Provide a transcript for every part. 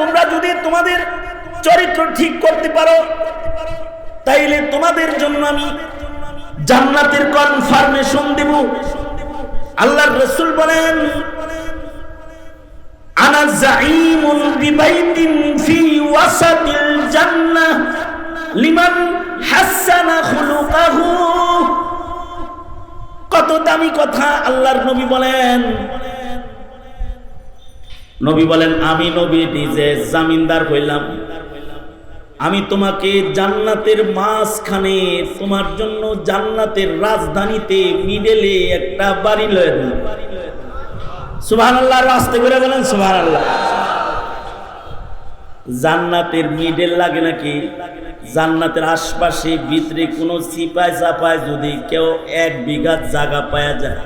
তোমরা যদি তোমাদের চরিত্র ঠিক করতে পারো, তাইলে তোমাদের জন্য আমি জান্নাতের কনফার্মেশন দেব। আল্লাহর রসুল বলেন, আনা জাইমুন বিবাইতিন ফি ওয়াসাতিল জান্নাহ, লিমান হাসানা খুলুকাহু। কত দামি কথা আল্লাহর নবী বলেন। নবী বলেন, আমি নবী নিজে জামিনদার হইলাম, আমি তোমাকে জান্নাতের মাঝখানে তোমার জন্য জান্নাতের রাজধানীতে মিডেলে একটা বাড়ি লয়ে দিলাম। সুবহান আল্লাহ রাস্তে করে বলেন সুবহান আল্লাহ জান্নাতের মিডেল লাগে নাকি? জান্নাতের আশপাশে ভিতরে কোনো সিপাই চাপায় যদি কেউ এক বিঘা জায়গা পাওয়া যায়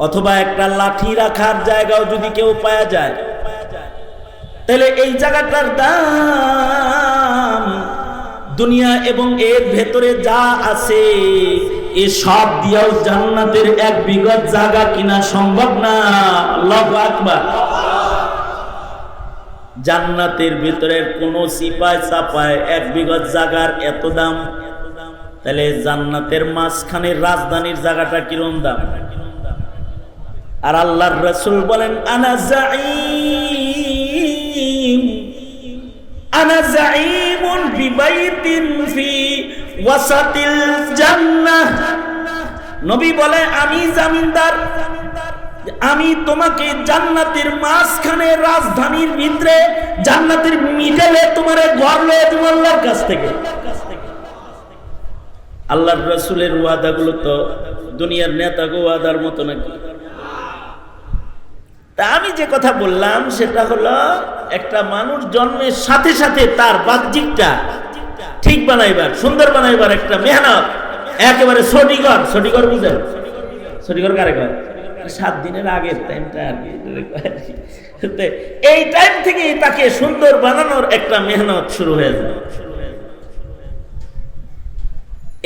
অথবা একটা লাঠি রাখার জায়গাও যদি কেউ পাওয়া যায়। তাহলে এই জায়গাটার দাম দুনিয়া এবং এর ভেতরে যা আছে, এ সব দিয়েও জান্নাতের এক বিগত জায়গা কিনা সম্ভব না। আল্লাহ আকবার। জান্নাতের ভিতরের কোন সিপায় চাপায় এক বিগত জায়গার এত দাম। তাহলে জান্নাতের মাঝখানের রাজধানীর জায়গাটা কিরম দাম? আর আল্লাহর রসুল বলেন, আনা জাইম আনা জাইমুন বিবাইতিন ফি ওয়াসাতিল জান্নাহ। নবী বলে, আমি জামিনদার। আমি তোমাকে জান্নাতের মাঝখানে রাজধানীর ভিতরে, জান্নাতের মিডলে তোমার ঘর লয়ে দেবো কাছ থেকে। আল্লাহর রসুলের ওয়াদাগুলো তো দুনিয়ার নেতাকে ওয়াদার মতো নাকি? তা আমি যে কথা বললাম, সেটা হলো একটা মানুষ জন্মের সাথে সাথে তার বাহ্যিকটা ঠিক বানাইবার, সুন্দর বানাইবার একটা মেহনত, একেবারে সটিগর সটিগর বুঝেন? সটিগর কারে কয়? সাত দিনের আগের টাইমটা আর কি এই টাইম থেকে তাকে সুন্দর বানানোর একটা মেহনত শুরু হয়ে যায়।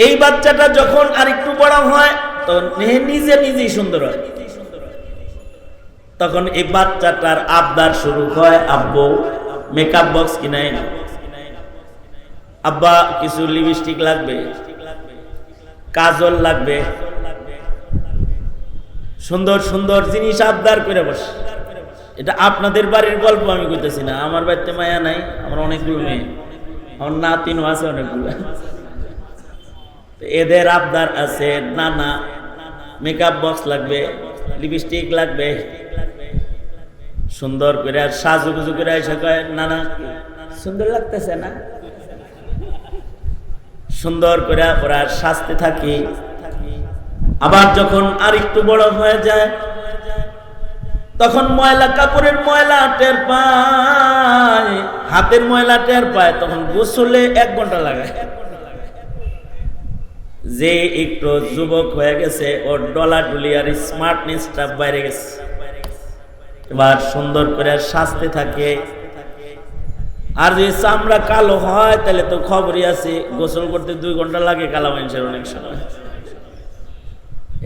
এই বাচ্চাটা যখন আর একটু বড় হয়, তখন নিজে নিজেই সুন্দর হয়। তখন এই বাচ্চাটার আবদার শুরু হয়, আব্বু মেকআপ বক্স কিনাই। আব্বা, কিছু লিপস্টিক লাগবে? কাজল লাগবে। সুন্দর সুন্দর জিনিস আবদার করে বসে। এটা আপনাদের বাড়ির গল্প, আমি কইতেছি না। আমার বাড়িতে মায়া নাই, আমার অনেকগুলো মেয়ে। আমার নাতিনও আছে অনেকগুলো। এদের আবদার আছে, নানা মেকআপ বক্স লাগবে লিপস্টিক লাগবে। সুন্দর করে আর সাজু গুজু করে এসে কয়, নানা, সুন্দর লাগতেছে না? সুন্দর করে ওরা সাজতে থাকি। আবার যখন আর একটু বড় হয়ে যায়, তখন ময়লা কাপড়ের ময়লা টের পায়, হাতের ময়লা টের পায়, তখন গোসলে এক ঘণ্টা লাগায় যে একটু যুবক হয়ে গেছে, ওর ডলা ডুলি আর স্মার্টনেসটা বাইরে গেছে। এবার সুন্দর করে সাজতে থাকে। আর যদি চামড়া কালো হয়, তাহলে তো খবরই আছে, গোসল করতে দুই ঘণ্টা লাগে কালা মানুষের অনেক সময়।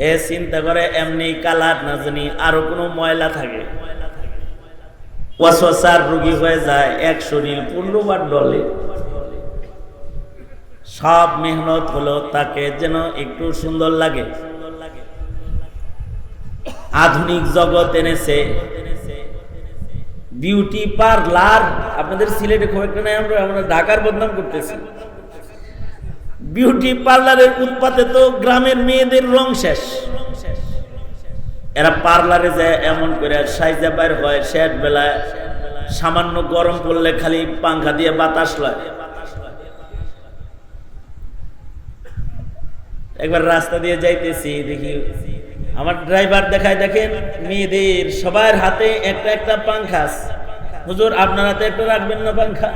এ চিন্তা করে, এমনি কালার না জানি আরও কোনো ময়লা থাকে। ওয়াসার রুগী হয়ে যায় এক শরীর পূর্ণবার ডলে। সব মেহনত হলো তাকে যেন একটু সুন্দর লাগে। আধুনিক জগৎ এনেছে বিউটি পার্লার, আপনাদের সিলেটে খুব একটা নাই, আমরা আমরা ঢাকার বদনাম করতেছি। বিউটি পার্লারের উৎপাতে তো গ্রামের মেয়েদের রং শেষ। এরা পার্লারে যায় এমন করে, সাইজা বাইর হয় শেষ বেলায়, সামান্য গরম পড়লে খালি পাংখা দিয়ে বাতাস লাগে। একবার রাস্তা দিয়ে যাইতেছি, দেখি আমার ড্রাইভার দেখায়, দেখেন, মেয়েদের সবার হাতে একটা একটা পাংখা হুজুর, আপনার হাতে একটা রাখবেন না পাংখা।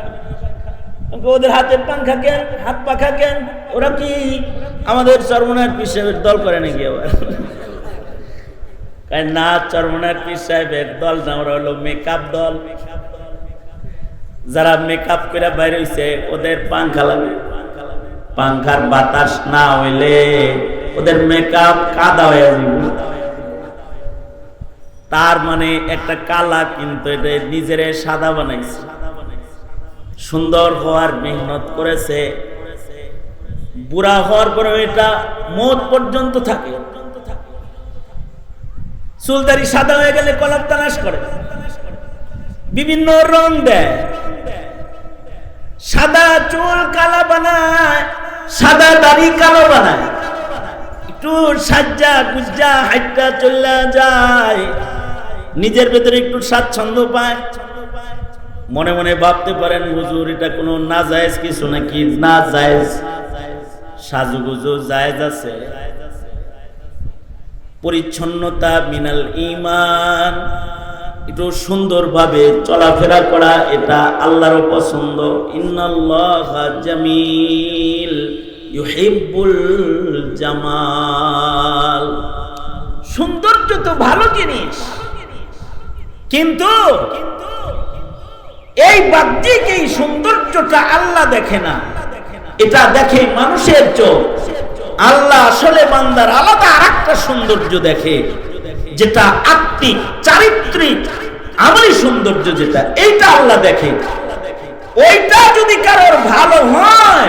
ওদের হাতের পাংখা কেন? হাত পাখা কেন? ওরা কি আমাদের চরমনার পীর সাহেবের দল করে নাকি আবার? না চরমনার পীর সাহেবের দল না, ওরা হলো মেকআপ দল। যারা মেকআপ করে বাইরে হয়েছে ওদের পাংখা লাগে। পাংখার বাতাস না হইলে ওদের মেকআপ কাদা হয়ে যাবে। তার মানে একটা কালা কিন্তু এটা নিজের সাদা বানাইছে। সুন্দর হওয়ার মেহনত করেছে। বুড়া হওয়ার পরে এটা মত পর্যন্ত থাকে। চুলদারি সাদা হয়ে গেলে কলার তালাশ করে। বিভিন্ন রং দেয়। সাদা চুল কালা বানায়, সাদা দাড়ি কালো বানায়। একটু সাজ্জা গুজ্জা হাইটা চলে যায়। নিজের ভেতরে একটু স্বাচ্ছন্দ্য পায়। মনে মনে ভাবতে পারেন, হুজুর, এটা কোনো না জায়েজ কিছু নাকি? না জায়েজ সাজুগুজু জায়েজ আছে। পরিচ্ছন্নতা মিনাল ইমান একটু সুন্দরভাবে চলাফেরা করা, এটা আল্লাহর পছন্দ। ইন্নাল্লাহ জামিল। ইউহিব্বুল জামাল। সৌন্দর্য তো ভালো জিনিস। কিন্তু এই বাহ্যিক এই সৌন্দর্যটা আল্লাহ দেখে না। এটা দেখে মানুষের চোখ। আল্লাহ আসলে বান্দার আলাদা আর একটা সৌন্দর্য দেখে, যেটা আত্মিক, চারিত্রিক আমলি সৌন্দর্য যেটা, এইটা আল্লাহ দেখে। ওইটা যদি কারোর ভালো হয়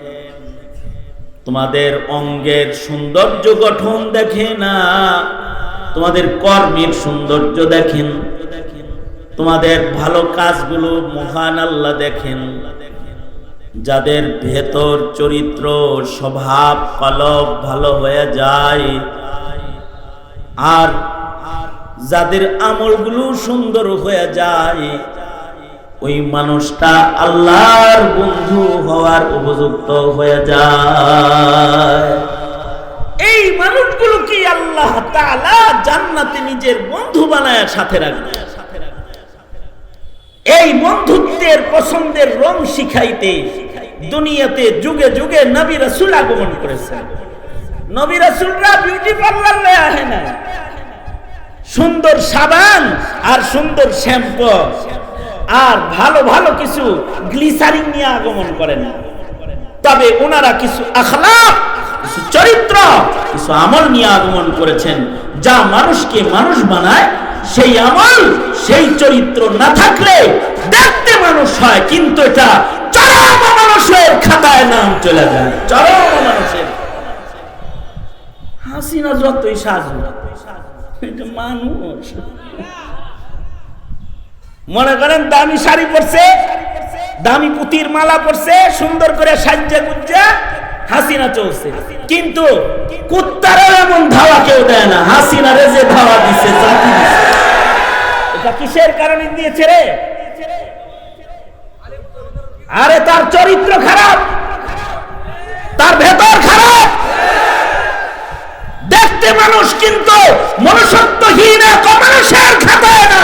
তোমাদের অঙ্গের সৌন্দর্য গঠন দেখে না। তোমাদের কর্মের সৌন্দর্য দেখেন। তোমাদের ভালো কাজগুলো মহান আল্লাহ দেখেন। যাদের ভেতর চরিত্র, স্বভাব, কলব ভালো হয়ে যায়, আর যাদের আমলগুলো সুন্দর হয়ে যায় ওই মানুষটা আল্লাহর বন্ধু হওয়ার উপযুক্ত হয়ে যায়। এই মানুষগুলো কি আল্লাহ জান্নাতে নিজের বন্ধু বানায় সাথে রাখবে? এই বন্ধুত্বের পছন্দের রং শিখাইতে দুনিয়াতে যুগে যুগে নবী রাসূল আগমন করেছেন নবী রাসূলরা বিউটি পার্লারে আহে না সুন্দর সাবান আর সুন্দর শ্যাম্পু। আর ভালো ভালো কিছু গ্লিসারিং নিয়ে আগমন করেন তবে ওনারা কিছু আখলাক কিছু চরিত্র, কিছু আমল নিয়ে আগমন করেছেন, যা মানুষকে মানুষ বানায়। সেই আমল, সেই চরিত্র না থাকলে দেখতে মানুষ হয়, কিন্তু এটা চরম মানুষের খাতায় নাম চলে যায়। চরম মানুষের। হাসিনা যতই সাজু মানুষ। মনে করেন দামি শাড়ি পরছে, দামি পুতির মালা পরছে, সুন্দর করে সাজ্জা গুজ্জা হাসিনা চলছে। কিন্তু কুত্তারও এমন ধাওয়া কেউ দেয় না, হাসিনারে যে ধাওয়া দিছে এটা কিসের কারণে দিয়েছে রে? আরে তার চরিত্র খারাপ, তার ভেতর খারাপ। দেখতে মানুষ কিন্তু মনুষ্যত্বহীন এক অমানুষের খাতায় না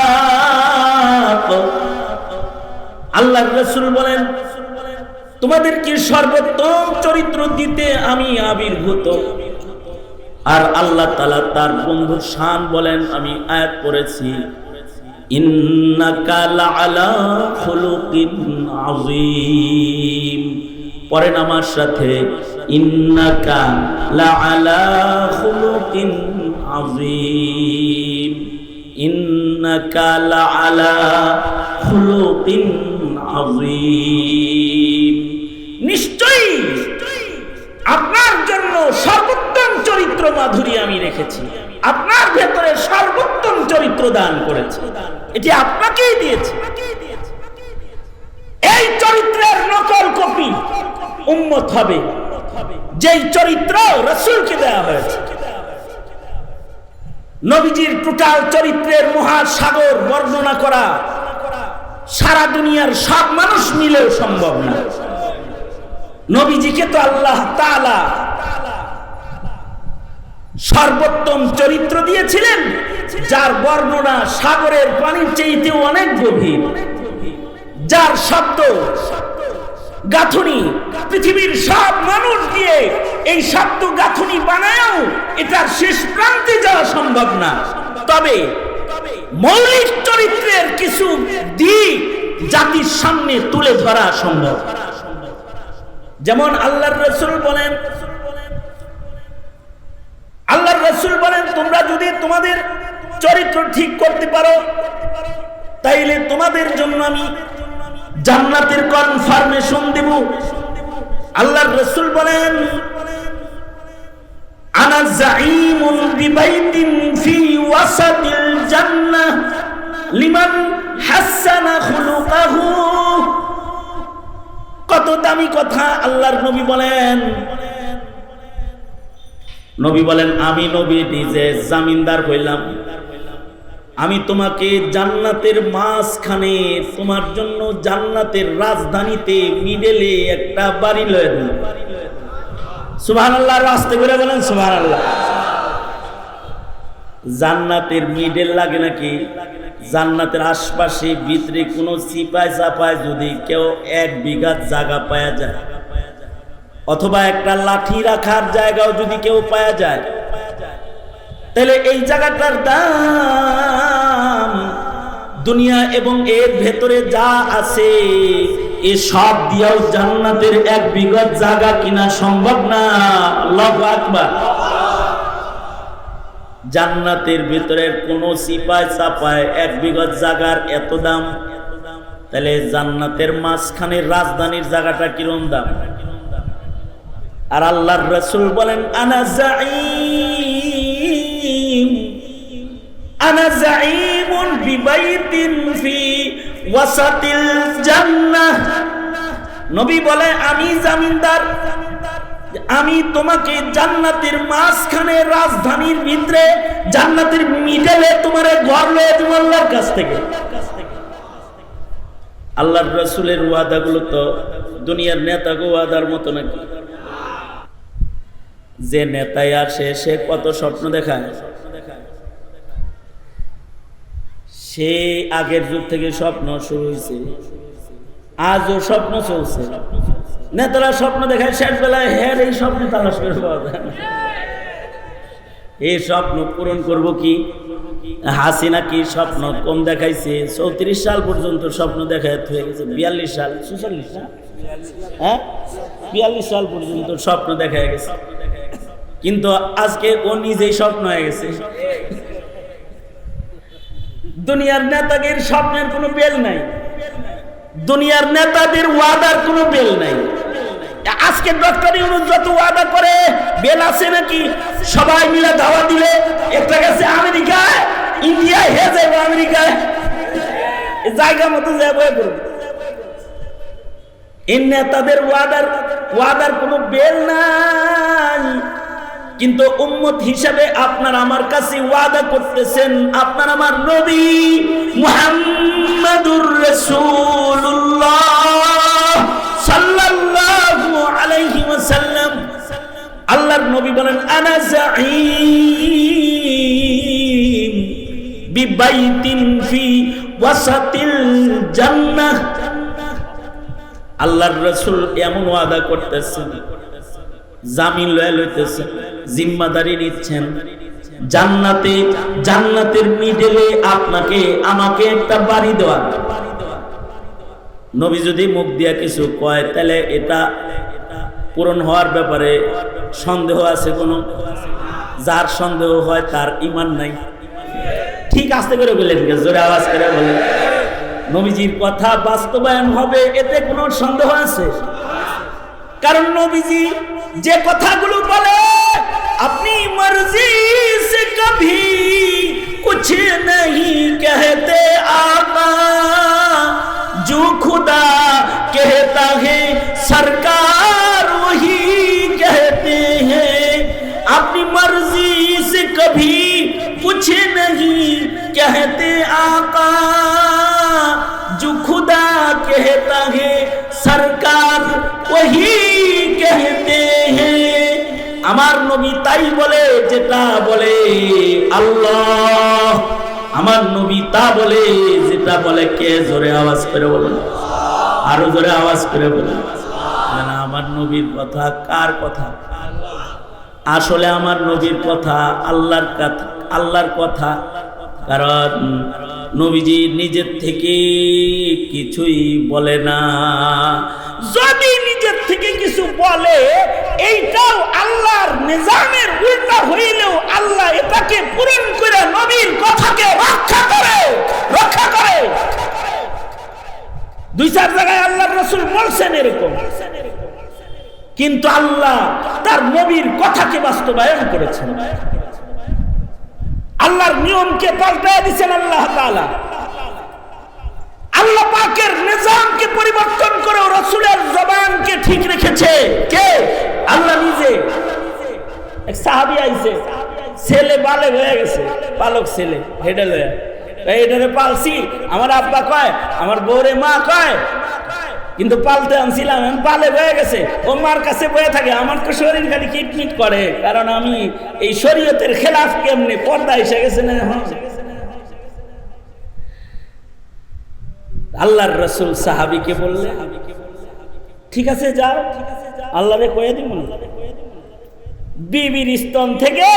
আল্লাহ রসুল বলেন, তোমাদেরকে সর্বোত্তম চরিত্র দিতে আমি আবির্ভূত। আর আল্লাহ তালা তার বন্ধুর শান বলেন, আমি আয়াত করেছি পড়েন আমার সাথে, ইন্নাকা লাআলা খুলুকিন আযীম। ইন্নাকা লাআলা খুলুকিন আযীম। নিশ্চয়ই আপনার জন্য সর্বোত্তম চরিত্র মাধুরী আমি রেখেছি। আপনার ভেতরে সর্বোত্তম চরিত্র দান করেছি। এটি আপনাকেই দিয়েছি। এই চরিত্রের নকল কপি উম্মত হবে। যেই চরিত্র রসুলকে দেওয়া হয়েছে। নবীজির টোটাল চরিত্রের মহাসাগর বর্ণনা করা সারা দুনিয়ার সব মানুষ মিলেও সম্ভব না। নবীজিকে তো আল্লাহ তাআলা সর্বোত্তম চরিত্র দিয়েছিলেন, যার বর্ণনা সাগরের পানির চেয়েতেও অনেক গভীর। যার শব্দ, গাথুনি, পৃথিবীর সব মানুষ দিয়ে এই শব্দ গাথুনি বানায়ও এটার শেষ প্রান্তে যাওয়া সম্ভব না। তবে মৌলিক চরিত্রের কিছু দিক জাতির সামনে তুলে ধরা সম্ভব। যেমন আল্লাহর রসুল বলেন, আল্লাহর রসুল বলেন, তোমরা যদি তোমাদের চরিত্র ঠিক করতে পারো, তাইলে তোমাদের জন্য আমি জান্নাতের কনফার্মেশন দেব। আল্লাহর রসুল বলেন আনা জাইমুন বিবাইতিন ফি জান্নাহ। লিমান হাসানা খুলুকাহু। কত দামি কথা আল্লাহর নবী বলেন। নবী বলেন, আমি নবী, নিজে জামিনদার হইলাম। আমি তোমাকে জান্নাতের মাঝখানে, তোমার জন্য জান্নাতের রাজধানীতে মিডেলে একটা বাড়ি লয়ে দেব। সুবহান আল্লাহ রাস্তে করে বলেন সুবহান আল্লাহ জান্নাতের মিডেল লাগে নাকি? জান্নাতের আশপাশে ভিতরে কোনো সিপায় চাপায় যদি কেউ এক বিঘা জায়গা পাওয়া যায়, অথবা একটা লাঠি রাখার জায়গাও যদি কেউ পাওয়া যায়, তাহলে এই জায়গাটার দাম দুনিয়া এবং এর ভেতরে যা আছে এ সব দিয়েও জান্নাতের এক বিগত জায়গা কিনা সম্ভব না? আল্লাহু আকবার। জান্নাতের ভিতরে কোন সিপায় চাপায় এক বিগত জায়গার এত দাম? তাহলে জান্নাতের মাঝখানে রাজধানীর জায়গাটা কিরম দাম? আর আল্লাহর রসুল বলেন, আনা আনা জাইমুন বিবাইতিন ফি ওয়াসাতিল জান্নাহ। নবী বলে, আমি জামিনদার। আমি তোমাকে জান্নাতের মাঝখানে রাজধানীর ভিতরে, জান্নাতের মিডলে তোমার ঘর লয়ে দেবো আল্লাহর কাছ থেকে। আল্লাহর রসুলের ওয়াদাগুলো তো দুনিয়ার নেতাগো ওয়াদার মতো নাকি? যে নেতায় আসে, সে কত স্বপ্ন দেখায়। সে আগের যুগ থেকে স্বপ্ন শুরু হয়েছে আজও স্বপ্ন চলছে। নেতারা স্বপ্ন দেখায় শেষ বেলায় হ্যাঁ এই স্বপ্ন তালাশ করে পাওয়া যায়। এই স্বপ্ন পূরণ করব কি? হাসিনা কি স্বপ্ন কম দেখাইছে? চৌত্রিশ সাল পর্যন্ত স্বপ্ন দেখায় হয়ে গেছে। বিয়াল্লিশ সাল চুচল্লিশ না? হ্যাঁ? বিয়াল্লিশ সাল পর্যন্ত স্বপ্ন দেখা গেছে। কিন্তু আজকে ও নিজেই স্বপ্ন হয়ে গেছে। দুনিয়ার নেতাদের স্বপ্নের কোনো বেল নাই। দুনিয়ার নেতাদের ওয়াদার কোনো বেল নাই। আজকে ডক্টর ইউনুস যত ওয়াদা করে, বেল আছে নাকি? সবাই মিলে ধাওয়া দিলে, একটা গেছে আমেরিকায়, ইন্ডিয়ায়, হে যাইব আমেরিকায়। জায়গা মতো যাব এই নেতাদের ওয়াদার ওয়াদার কোনো বেল নাই। কিন্তু উম্মত হিসাবে আপনার আমার কাছে ওয়াদা করতেছেন, আপনার আমার নবী মুহাম্মাদুর রাসূলুল্লাহ সাল্লাল্লাহু আলাইহি ওয়াসাল্লাম। আল্লাহর নবী বলেন, আনা জাঈম বিবাইতিন ফি ওয়াসাতিল জান্নাহ। আল্লাহর রসুল এমন ওয়াদা করতেছেন। জামিন লয়ে লইতেছেন জিম্মাদারি নিচ্ছেন। জান্নাতে, জান্নাতের মিডলে আপনাকে, আমাকে একটা বাড়ি দেওয়া। নবী যদি মুখ দিয়া কিছু কয়, তাহলে এটা পূরণ হওয়ার ব্যাপারে সন্দেহ আছে কোনো? যার সন্দেহ হয় তার ইমান নাই। ঠিক আস্তে করে বললেন জোরে আওয়াজ করে বলেন নবীজির কথা বাস্তবায়ন হবে, এতে কোনো সন্দেহ আছে? কারণ নবীজি যে কথাগুলো বলে আপনি মর্জি সে কভি कुछ नहीं कहते आका जो खुदा कहता है सरकार वही कहते हैं अपनी मर्जी से कभी कुछ नहीं कहते आका আমার নবী তাই বলে, যেটা বলে আল্লাহ। আমার নবী তা বলে, যেটা বলে, কে জোরে আওয়াজ করে বলেন? আরও জোরে আওয়াজ করে বলেন। না আমার নবীর কথা কার কথা? আসলে আমার নবীর কথা আল্লাহর আল্লাহর কথা। কারণ নবীজি নিজের থেকে কিছুই বলে না। যদি থেকে কিছু বলে, এইটাও আল্লাহর নিজামের উল্টা হইলেও আল্লাহ এটাকে পূরণ করে নবীর কথাকে রক্ষা করে রক্ষা করে। দুই চার জায়গায় আল্লাহর রসুল বলছেন এরকম। কিন্তু আল্লাহ তার নবীর কথাকে বাস্তবায়ন করেছেন। আল্লাহর নিয়মকে পাল্টায় দিচ্ছেন আল্লাহ তাআলা। আল্লাহ পাকের নিজামকে পরিবর্তন করে রসুলের জবানকে ঠিক রেখেছে। কে? আল্লাহ নিজে। সাহাবি আইছে। ছেলে বালে হয়ে গেছে। পালক ছেলে, হেডে লয়ে। এইটারে পালছি। আমার আব্বা কয়, আমার বউরে মা কয়, কিন্তু পালতে আনছিলাম, আমি পালে বয়ে গেছে। ও মার কাছে বয়ে থাকে, আমার তো শরীর খালি কিটমিট করে, কারণ আমি এই শরীয়তের খেলাফ কেমনি পর্দা এসে গেছে না আল্লাহর রসুল সাহাবিকে বললে, ঠিক আছে, যাও। আল্লাহরে কয়ে দিব বিবির স্তন থেকে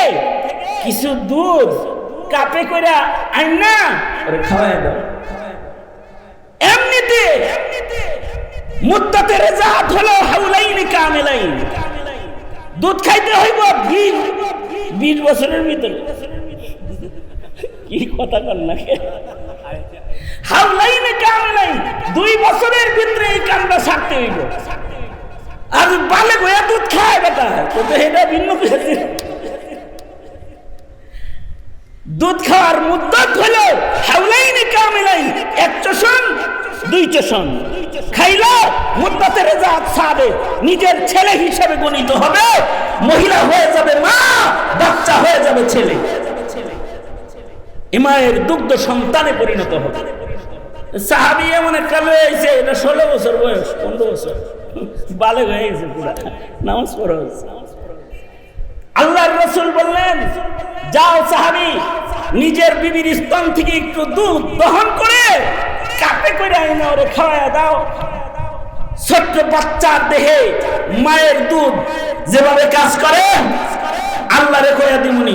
কিছু দুধ কাপে করে আইন না, ওরে খাওয়াই দাও। এমনিতে মুদ্দাতে রেজাত হলো হাউলাইন কামেলাইন। দুধ খাইতে হইব বিশ বিশ বছরের ভিতরে। কি কথা কর না হাউলাইন কামেলাইন দুই বছরের ভিতরে এই কামটা ছাড়তে হইব। আর বালে গোয়া দুধ খায় বেটা তো এটা ভিন্ন দুধ খাওয়ার মুদ্দত হলো হাউলাইন কামেলাইন এক চষণ দুই চষণ খাইলো মুদ্দাতে রেজাত সাবে নিজের ছেলে হিসেবে গণিত হবে, মহিলা হয়ে যাবে মা, বাচ্চা হয়ে যাবে ছেলে। ইমায়ের দুগ্ধ সন্তানে পরিণত হবে। সাহাবি এমন একটা হয়েছে এটা ষোলো বছর বয়স, পনেরো বছর। বালে হয়ে গেছে পুরা। নামাজ পড়া আল্লাহর রসুল বললেন, যাও সাহাবি, নিজের বিবির স্তন থেকে একটু দুধ দহন করে কাপে করে আইনা ওরে খাওয়া দাও। ছোট্ট বাচ্চার দেহে মায়ের দুধ যেভাবে কাজ করে আল্লাহ দিমুনি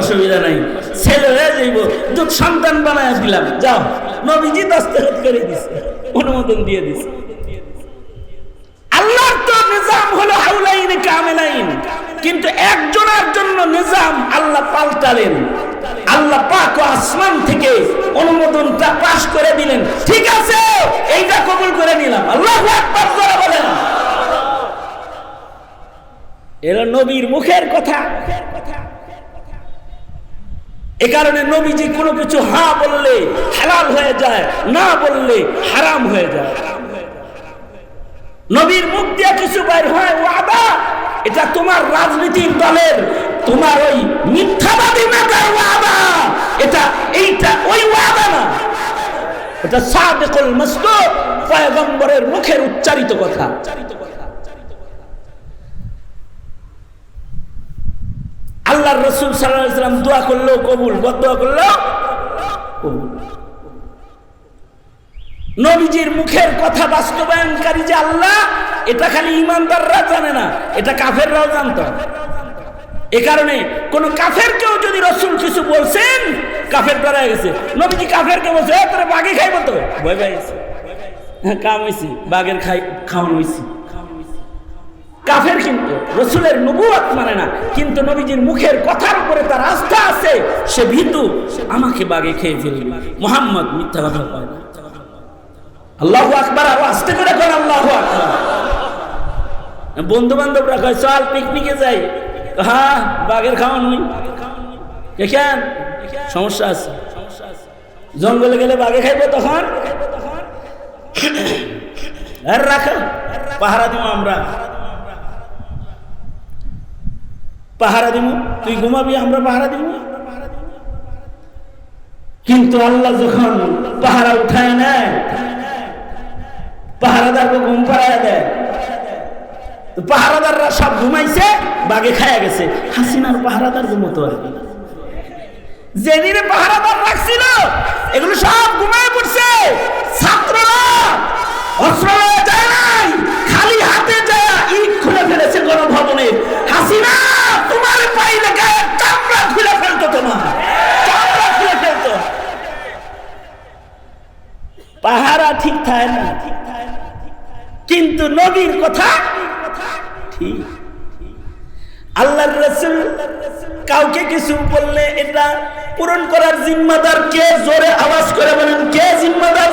অসুবিধা নাই। ছেলে হয়ে যাইব, দুধ সন্তান বানায় যাও, নবীজি করে দিছে, অনুমোদন দিয়ে দিছে। কিন্তু একজনের জন্য নিজাম আল্লাহ পাল্টালেন। আল্লাহ পাক ও আসমান থেকে অনুমোদনটা পাশ করে দিলেন। ঠিক আছে, এইটা কবুল করে নিলাম। আল্লাহ করে বলেন। এরা নবীর মুখের কথা। এ কারণে নবীজি কোনো কিছু হা বললে হালাল হয়ে যায়, না বললে হারাম হয়ে যায়। নবীর মুখ দিয়ে কিছু বাইর হয়, ওয়াদা। এটা তোমার রাজনীতির দলের, তোমার ওই মিথ্যাবাদী নেতার ওয়াদা। এটা এইটা ওই ওয়াদা না। এটা সাদেকুল মসদুক পয়গম্বরের মুখের উচ্চারিত কথা। আল্লাহর রসুল সাল্লাম দোয়া করল, কবুল। বদোয়া করল? নবীজির মুখের কথা বাস্তবায়নকারী যে আল্লাহ, এটা খালি ইমানদাররা জানে না, এটা কাফেররাও জানত। এ কারণে কোন কাফেরকেও যদি রসুল কিছু বলছেন, কাফের ডরায় গেছে। নবীজি কাফেরকে বলছে তোরা বাঘে খাইব তো? ভয় পাই গেছে কাম হয়েছি বাঘের খাই, খাওয়ানো হয়েছি কাফের কিন্তু রসুলের নবুয়াত মানে না, কিন্তু নবীজির মুখের কথার উপরে তার আস্থা আছে, সে ভীতু আমাকে বাগে খেয়ে ফেলবে। মোহাম্মদ মিথ্যা কথা কয় না। আল্লাহ আকবার, আরও আস্তে করে কর আল্লাহ আকবার। বন্ধু বান্ধবরা কয়, চল পিকনিকে যাই। হ্যাঁ বাঘের খাওয়া নই দেখেন, সমস্যা আছে। জঙ্গলে গেলে বাঘে খাইবো তখন? আর রাখা, পাহারা দিব আমরা। পাহারা দিব তুই ঘুমাবি, আমরা পাহারা দিব কিন্তু আল্লাহ যখন পাহারা উঠায় নেয়, পাহারাদারকে ঘুম পাড়ায় দেয়। পাহারাদাররা সব ঘুমাইছে বাগে খায়া গেছে। হাসিনার পাহারাদার ঘুমতো যেদিনে পাহারাদার রাখছিল, এগুলো সব ঘুমায় পড়ছে। ছাত্ররা অস্ত্র যায় নাই, খালি হাতে যায়, ইট খুলে ফেলেছে গণভবনে। হাসিনা তোমার পাইলে গায়ে চামড়া খুলে ফেলতো তোমার চামড়া খুলে ফেলতো পাহারা ঠিক থাকে না কিন্তু নবীর কথা ঠিক। আল্লাহর রসুল কাউকে কিছু বললে এটা পূরণ করার জিম্মাদার কে? জোরে আওয়াজ করে বলেন, কে জিম্মাদার?